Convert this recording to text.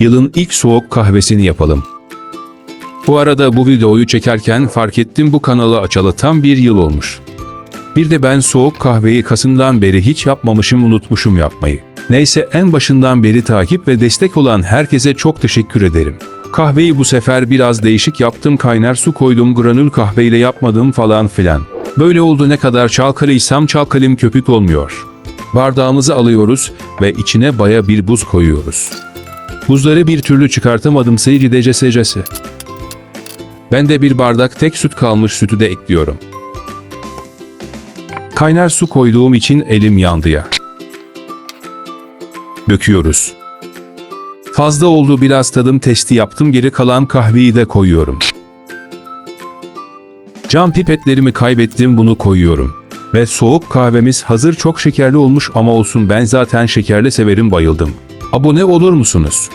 Yılın ilk soğuk kahvesini yapalım. Bu arada bu videoyu çekerken fark ettim bu kanalı açalı tam bir yıl olmuş. Bir de ben soğuk kahveyi Kasım'dan beri hiç yapmamışım unutmuşum yapmayı. Neyse en başından beri takip ve destek olan herkese çok teşekkür ederim. Kahveyi bu sefer biraz değişik yaptım kaynar su koydum granül kahveyle yapmadım falan filan. Böyle oldu ne kadar çalkalıysam çalkalım köpük olmuyor. Bardağımızı alıyoruz ve içine baya bir buz koyuyoruz. Buzları bir türlü çıkartamadım seyirci secesi. Ben de bir bardak tek süt kalmış sütü de ekliyorum. Kaynar su koyduğum için elim yandı ya. Döküyoruz. Fazla oldu biraz tadım testi yaptım geri kalan kahveyi de koyuyorum. Cam pipetlerimi kaybettim bunu koyuyorum. Ve soğuk kahvemiz hazır çok şekerli olmuş ama olsun ben zaten şekerli severim bayıldım. Abone olur musunuz?